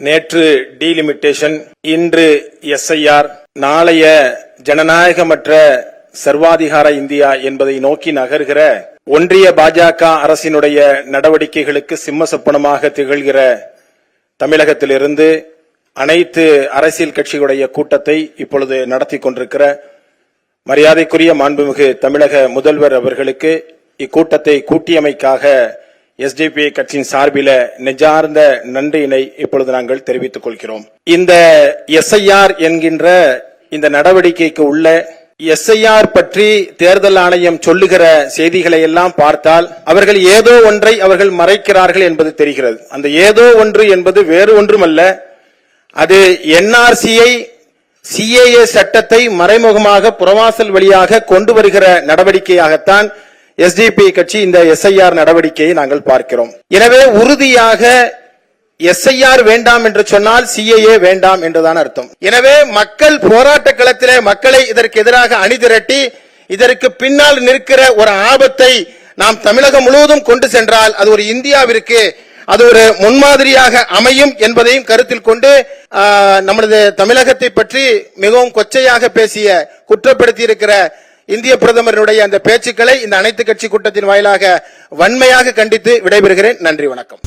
நேற்று டீலிமிட்டேஷன் இன்று எஸ்ஐஆர் நாளைய ஜனநாயகமற்ற சர்வாதிகார இந்தியா என்பதை நோக்கி நகர்கிற ஒன்றிய பாஜக அரசினுடைய நடவடிக்கைகளுக்கு சிம்ம சொப்பனமாக திகழ்கிற தமிழகத்திலிருந்து அனைத்து அரசியல் கட்சிகளுடைய கூட்டத்தை இப்பொழுது நடத்தி கொண்டிருக்கிற மரியாதைக்குரிய மாண்புமிகு தமிழக முதல்வர் அவர்களுக்கு இக்கூட்டத்தை கூட்டியமைக்காக எஸ்டிபி கட்சியின் சார்பில நெஞ்சார்ந்த நன்றியினை இப்பொழுது நாங்கள் தெரிவித்துக் கொள்கிறோம். இந்த எஸ்ஐஆர் என்கின்ற இந்த நடவடிக்கைக்கு உள்ள எஸ்ஐஆர் பற்றி தேர்தல் ஆணையம் சொல்லுகிற செய்திகளை எல்லாம் பார்த்தால் அவர்கள் ஏதோ ஒன்றை அவர்கள் மறைக்கிறார்கள் என்பது தெரிகிறது. அந்த ஏதோ ஒன்று என்பது வேறு ஒன்றுமல்ல. அது என்ஆர்சியை சிஏஏ சட்டத்தை மறைமுகமாக புறவாசல் வழியாக கொண்டு வருகிற நடவடிக்கையாகத்தான் எஸ்டிபி கட்சி இந்த எஸ்ஐஆர் நடவடிக்கையை நாங்கள் பார்க்கிறோம். எனவே உறுதியாக எஸ்ஐஆர் வேண்டாம் என்று சொன்னால் சிஏஏ வேண்டாம் என்றுதான் அர்த்தம். எனவே மக்கள் போராட்ட களத்திலே மக்களை இதற்கு எதிராக அணிதிரட்டி இதற்கு பின்னால் நிற்கிற ஒரு ஆபத்தை நாம் தமிழகம் முழுவதும் கொண்டு சென்றால் அது ஒரு இந்தியாவிற்கு அது ஒரு முன்மாதிரியாக அமையும் என்பதையும் கருத்தில் கொண்டு நம்மளது நமது தமிழகத்தை பற்றி மிகவும் கொச்சையாக பேசிய குற்றப்படுத்தி இருக்கிற இந்திய பிரதமருடைய அந்த பேச்சுக்களை இந்த அனைத்து கட்சி கூட்டத்தின் வாயிலாக வன்மையாக கண்டித்து விடைபெறுகிறேன். நன்றி வணக்கம்.